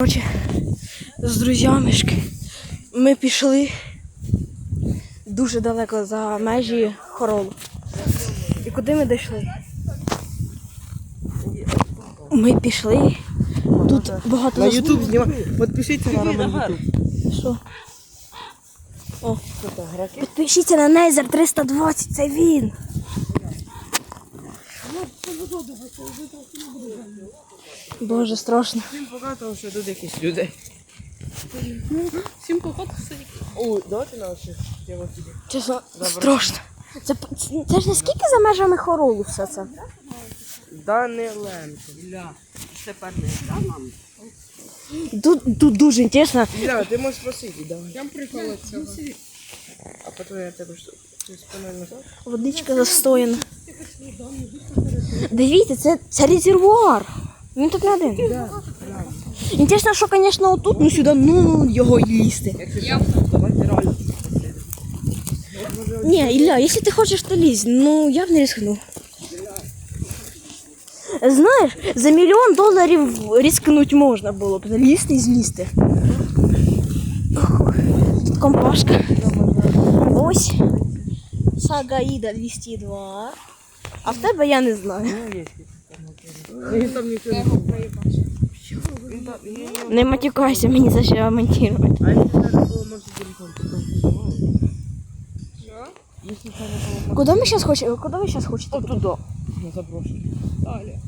Короче, з друзями ми пішли дуже далеко за межі хоролу. І куди ми дійшли? Ми пішли. Тут багато На YouTube знімай. Підпишіться на Роман Що? О. Підпишіться на Нейзер 320, це він. Боже, страшно. Всім показував, що тут якісь люди. Всім походу сидить. О, давайте на піде. Чесно, страшно. Це, це, це ж не скільки за межами хоролу все це? Даниленко. Бля. Тепер не я, мам. Тут, тут дуже інтересно. Бля, ти можеш посидіти, давай. Там прикол цього. А потім я тебе що? Водичка застояна. Дивіться, це, це резервуар. Він тут не один. Інтересно, що, звісно, отут, ну сюди, ну його й лізти. Ні, Ілля, якщо ти хочеш, то лізь. Ну, я б не рискнув. Знаєш, за мільйон доларів рискнути можна було б. Лізти і злізти. Тут компашка. Ось. Сагаїда 202. А в тебе я не знаю. Ну, є. Він там нічого не там. Не матюкайся, мені за що монтувати. А якщо це було, може телефон Що? Якщо це було, Куди ми зараз хочемо? Куди ви зараз хочете? Туди. можна запрошувати. Далі.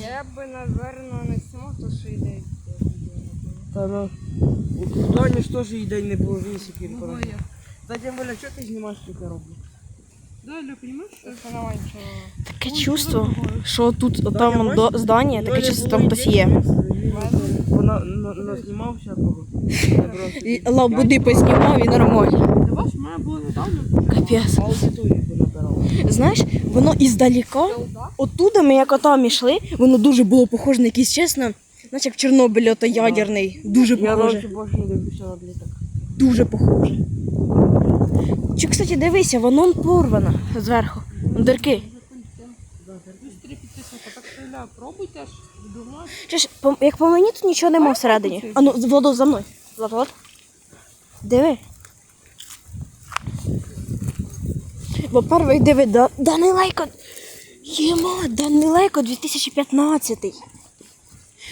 Я би, напевно, не знімав, то що йде. Та ну, у Дані ж теж їй день не було він Ну, порожній. я. Та тим що ти знімаєш таке роблю? Далі, розумієш, що вона менше. Таке чувство, що тут там он, до- здання, таке чувство, там хтось є. Вона назнімав всякого. І Лабуди познімав і нормально. В. Капець. Знаєш, воно іздаліка, оттуда ми як отам ішли, воно дуже було похоже на якийсь чесно, наче як Чорнобиль ото ядерний. Дуже Я похоже. роки більше не дивлюся на. Дуже похоже. Чи, кстати, дивися, воно порвано зверху. Дирки. Пробуйте ж. Чи ж, по- як по мені, тут нічого нема всередині. А ну, Владо, за мною. Влад, Влад. Диви. Бо перший диви, да, Данилейко. Єма, Данилейко 2015.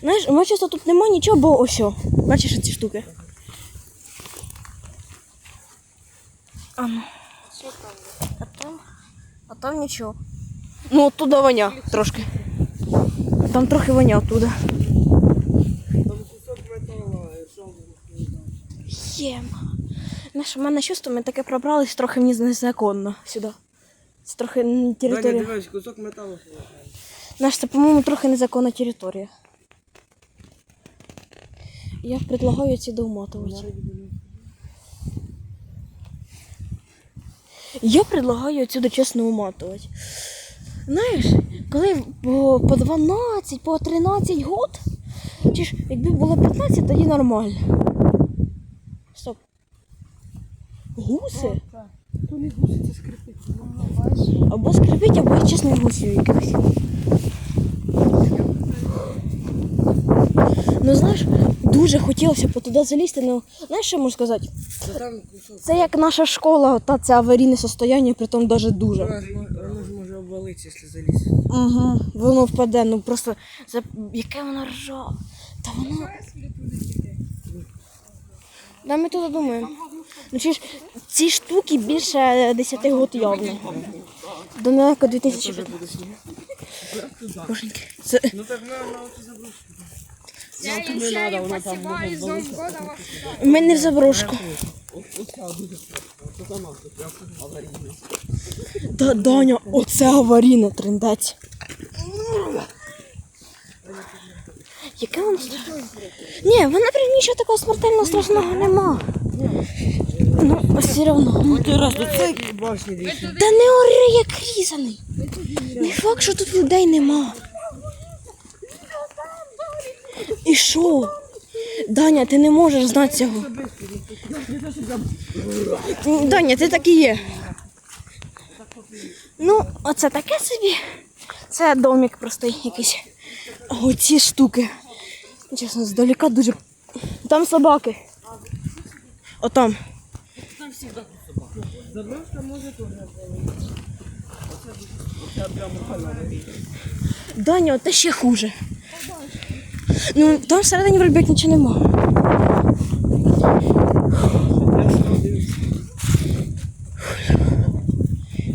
Знаєш, часто тут нема нічого, бо ось. Бачиш ці штуки? А ну. А там, а там нічого. Ну, оттуда воня трошки. Там трохи воня оттуда. Там кусок металу, що Єм. Знаєш, у мене чувство, ми таке пробрались трохи мені незаконно сюди. Це трохи Даня, територія. дивись, кусок металу. Знаєш, це, по-моєму, трохи незаконна територія. Я предлагаю ці доуматувати. Я предлагаю отсюда чесно уматувати. Знаєш, коли по, по 12, по 13 год, чи ж якби було 15, тоді нормально. Стоп. Гуси? То не гуси, це скрипить. Або скрипить, або я чесно гусів якихось. Ну знаєш, дуже хотілося б туди залізти, ну знаєш, що я можу сказати? Це як наша школа, та це аварійне состояння, при тому навіть дуже. Воно ж може обвалитися, якщо залізти. Угу. Воно впаде, ну просто це яке воно ржа. Та воно. Да, ми туди думаємо. Ну чи ж ці штуки більше 10 год явно. Далеко 2015. Боженьки. Це... Ну так на, на заброску. Я їй посіваю з Нового года вас. Ми не в заброшку. Да, Даня, оце аварійне трендець. Яке воно страшне? Ні, вона прям нічого такого смертельно страшного нема. Ну, все одно. Ну ти раз до башні дивишся. Та не ори, як різаний. Не факт, що тут людей нема. І що? Даня, ти не можеш знати цього. Даня, ти так і є. Ну, оце таке собі. Це домик простий якийсь. Оці штуки. Чесно, здалека дуже Там собаки. Отам. Там завжди собака. Заброшка може теж. Даня, те ще хуже. Ну, там всередині вроді нічого нема.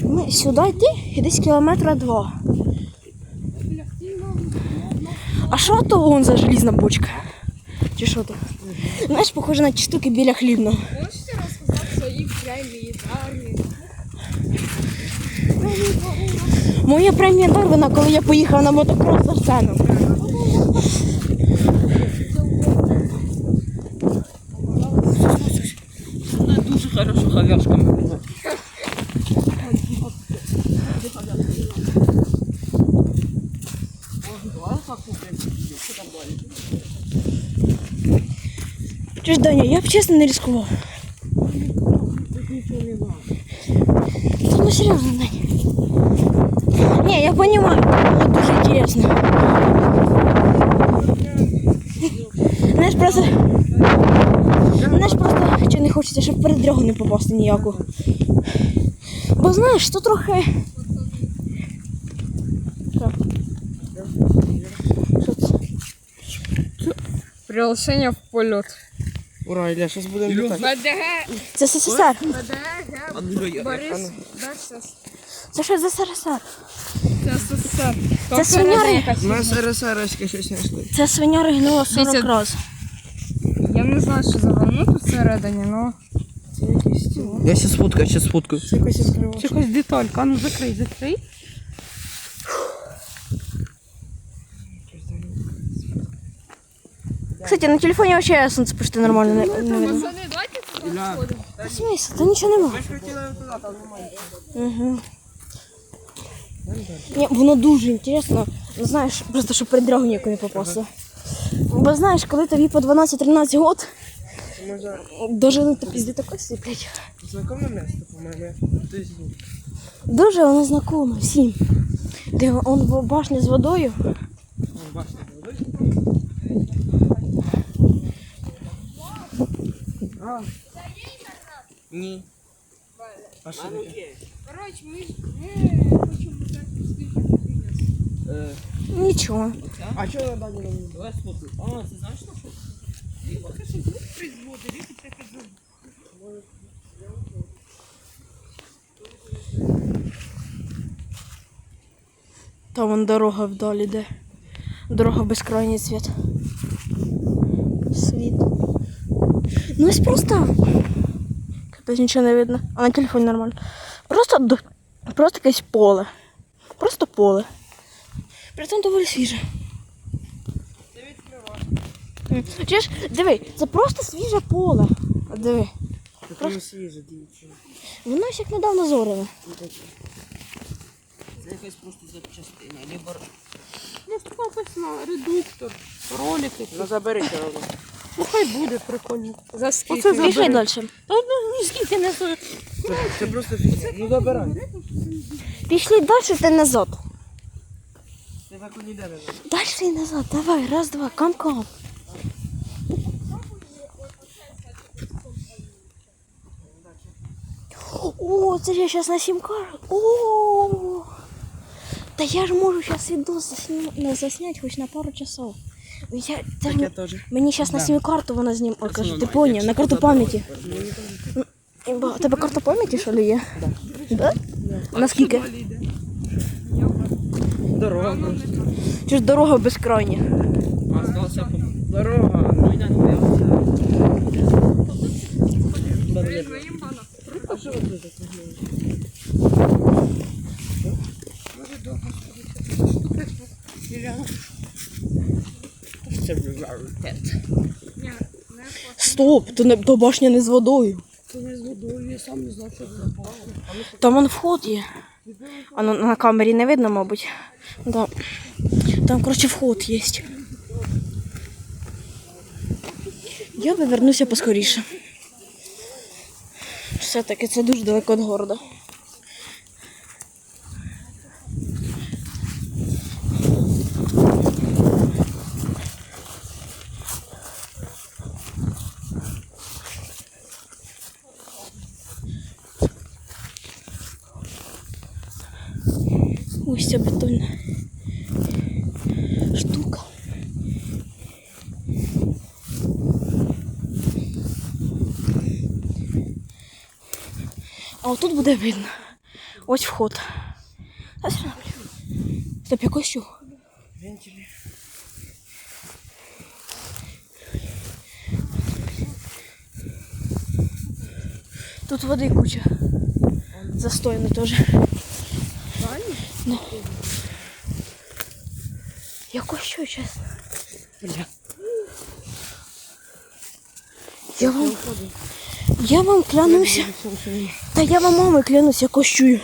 Ми сюди йти і десь кілометра два. А що то вон за желізна бочка? Чи що то? Знаєш, похоже на ті штуки біля хлібного. Можете розказати свої премії, дарні? Моя премія Дарвина, коли я поїхав на мотокрос з Арсеном. Чи ж Даня, я б чесно не ризикував. Тут нічого нема. Та ну серйозно, Даня. Ні, я розумію, було дуже інтересно. Знаєш, просто. Знаєш, просто чи не хочеться, щоб передрягу не попасти ніяку. Бо знаєш, то трохи. Що? Що це? Приглашення в польот. Ура, Ілля, зараз будемо літати. БДГ, Це СССР. БДГ, Борис. Це що за СССР? Це СССР. Це свиняри. У нас РСР щось знайшли. Це свиня ригнула 40 Десять. раз. Я не знаю, що за говно тут всередині, але... Я ще сфоткаю, ще сфоткаю. Це якось відкривав. Це якась деталька. А ну закрий, закрий. Кстати, на телефоні вообще сонце почти нормально не, видно. Та смійся, та нічого нема. Ми ж хотіли туди, там немає. Угу. Ні, воно дуже інтересно. Ну, знаєш, просто щоб передрягу ніяку не попасти. Бо знаєш, коли тобі по 12-13 год, Може, дожили то пізди такої сиплять. знакоме місто, по-моєму. Ти з- Дуже воно знакоме всім. Де он в башні з водою. Вон, бачите, водой? А. Ні. А що таке? Коротше, ми ж ми хочемо так Е, Нічого. А що на дані нам? Давай сфоткай. А, ти знаєш на що? Там вон дорога вдалі йде. Дорога в безкрайній світ. Світ. Ну ось просто. Капець нічого не видно. А на телефоні нормально. Просто, просто якесь поле. Просто поле. Притом доволі свіже. Чуєш, диви, це просто свіже поле. Диви. Не свіже, дівчина. Воно ось як недавно зоряне. Це якась просто запчастина, либо... Ну, тут написано редуктор, ролики. Ну заберіть ровно. Ну хай буде прикольно. За Оце Пішли далі. Та ну ніскільки не знаю. Це, це просто фігня. Ну забирай. Пішли далі та назад. Ти так ніде не знаєш. Дальше і назад, давай, раз, два, кам-кам. О, це ж я зараз на сім-карту. О, та я ж можу зараз відос засня... ну, засняти хоч на пару часов. Я, це ж Так я м- мені зараз на сім'ю карту вона знім... Ой, кажу, ти поняв, на карту пам'яті. У тебе карта пам'яті, що ли є? Да? Наскільки? Дорога просто. Чи ж дорога безкрайня? А здалося по... Дорога. Ну і не боявся. А що ви тут таке? Це раритет. Стоп, то, не, то башня не з водою. Це не з водою, я сам не знав, що це напало. Там вон вход є. А ну, на камері не видно, мабуть. Да. Там, коротше, вход є. Я повернуся поскоріше. Все-таки це дуже далеко від города. А отут буде видно. Ось вход. Стоп, я кощу. Вентилі. Тут води куча. Застойно теж. Ну. Я кощу, чесно. Бля. Я вам, я вам клянуся. Та я вам мами клянусь, я кощую.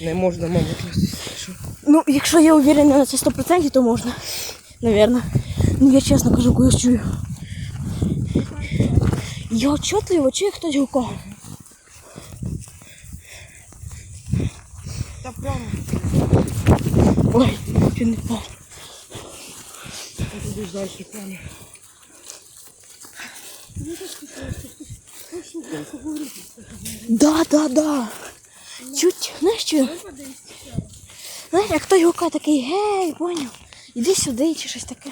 Не можна, мама, кластись. Ну, якщо я уверена на це 100%, то можна. Наверно. Ну я чесно кажу, кощую. Я отчетливо чую, хтось гукав. Та прямо. Ой, чуть не впав. Туди ж далі прямо. Да, да, да. Чуть, знаєш що? Знаєш, як той гукає такий, гей, поняв, іди сюди чи щось таке.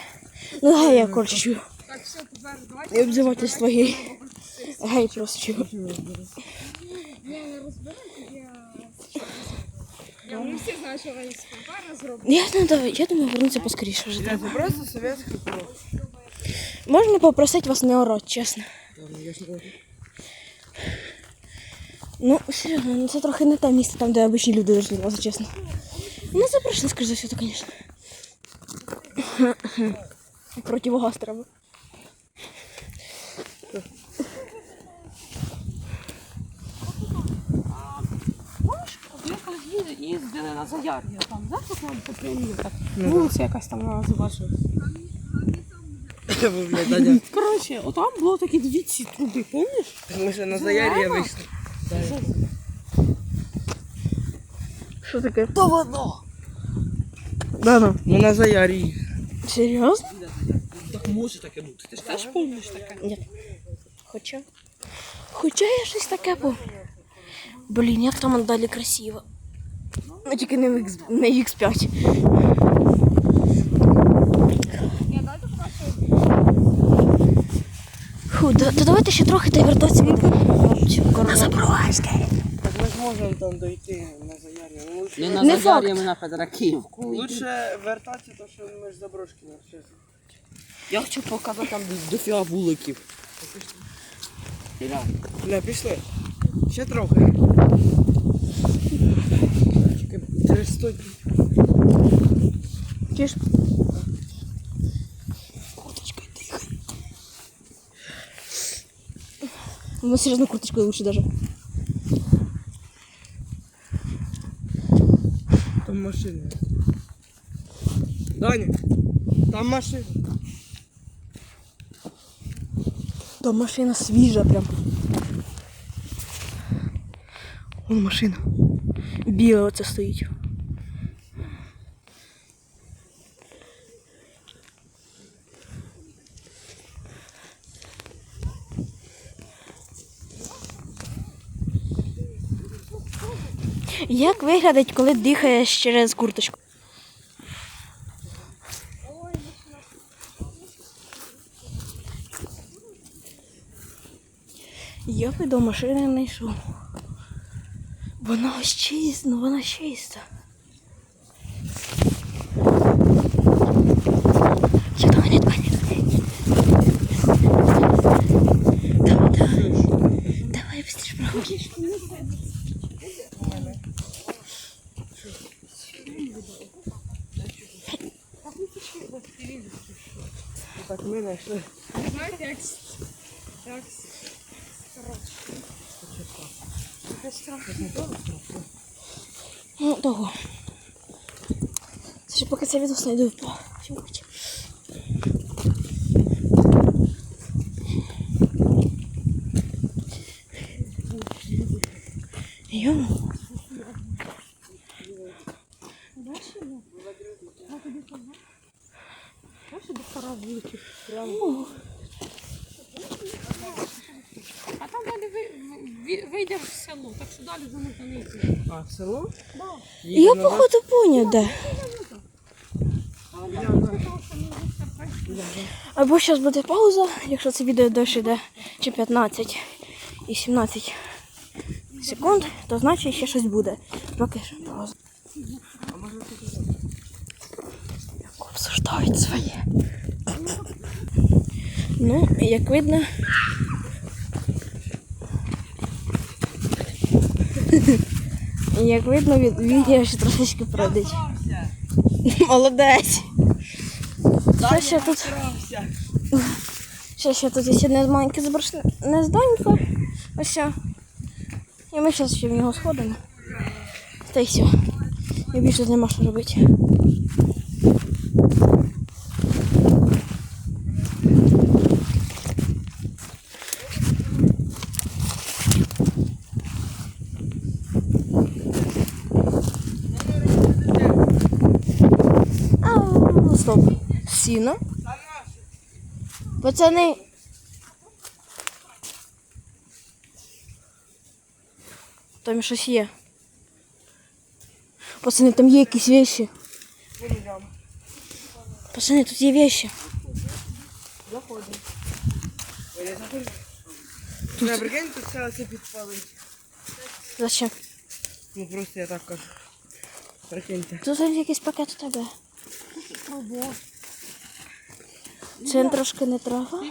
Ну гей, я коротше чую. Так, все, тепер давайте. І обзивательство гей. Гей просто чую. Я не розберу, я... Не всі знають, що з. Я, думаю, вернуться поскоріше вже. Це просто советський кров. Можна попросити вас не орати, чесно. Я ж не. Ну, серйозно, ну це трохи не те місце, там, де обичні люди дожді, вас, чесно. Ну, це пройшли, скоріш за все, то, звісно. Противогаз треба. Їздили- на Заяр'я, там, так, вулиця якась там називається. Коротше, отам було такі дві ці труби? Так Ми ще на заяр'я вийшли. Що таке? То воно. Да, ну. Ну на заяр'ї. Серйозно? Так може таке бути. Ти ж Теж пам'ятаєш таке? Ні. Хоча. Хоча я щось таке був. Блін, як там далі красиво. Ну тільки не в X, не X5. Фу, да, то давайте ще трохи та й вертатися будемо. На Запорозьке. Так ми ж можемо там дойти на заяр'я. Лучше- Не на Не Заяр'я, факт. ми на Федораківку. Лучше вертатися, то що ми ж заброшки не чесно. Я хочу показати там дофіга вуликів. Бля, пішли. Ще трохи. Чекай, 300 Чи Ну, серйозно, курточкою лучше даже. Там машина. Даня, там машина. Там машина свіжа прям. Вон машина. Біла оце стоїть. Як виглядить, коли дихаєш через курточку? Я би до машини не йшов. Вона ось чиста, вона чиста. Я давай не давай, не давай. Давай, давай. Давай быстрее проходишь. Так ми знайшли. Ну, того. Це ще поки це відео знайду по сьогодні. Йому. Знаєш, дофіга вуликів. О, А там далі ви, ви, ви йдеш в село, так що далі вже можна не йти. А, в село? Я походу поняв, де. Або зараз буде пауза, якщо це відео досі йде чи 15 і 17 секунд, то значить ще щось буде. Поки що пауза. Як обсуждають своє. Ну, як видно. Як видно, від відео ще трошечки пройдуть. Молодець. Що ще тут? Що Ще тут є одне маленьке заброшене зданько. Ось. Все. І ми зараз ще в нього сходимо. Та й все. І більше нема що робити. Сіно. Пацани. Там щось є. Пацани, там є якісь вещи. Пацани, тут є вещи. Заходимо. Ой, я заходжу. Не, прикинь, тут все це підпалить. Зачем? Ну просто я так кажу. Прикиньте. Тут якийсь пакет у тебе. Це трошки не трава.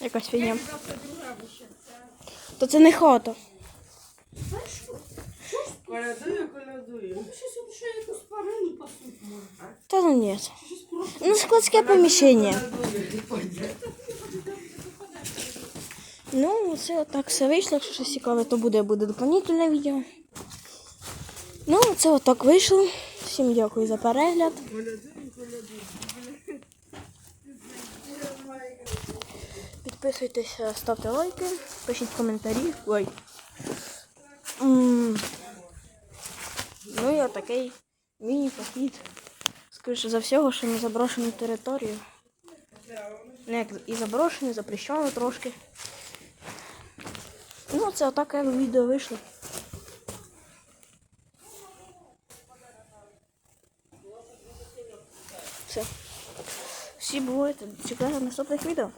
Якась фігня. То це не хата. Ну ні. Ну, складське поміщення. Ну, це отак все вийшло. Якщо щось цікаве, то буде, буде доповнительне відео. Ну, це отак вийшло. Всім дякую за перегляд. Підписуйтесь, ставте лайки, пишіть коментарі. Ой. Ну і отакий міні-похід. Скоріше за всього, що на заброшену територію. Не як і заброшену, запрещено трошки. Ну, це отаке відео вийшло. Все. Всі бувайте. Чекайте наступних відео.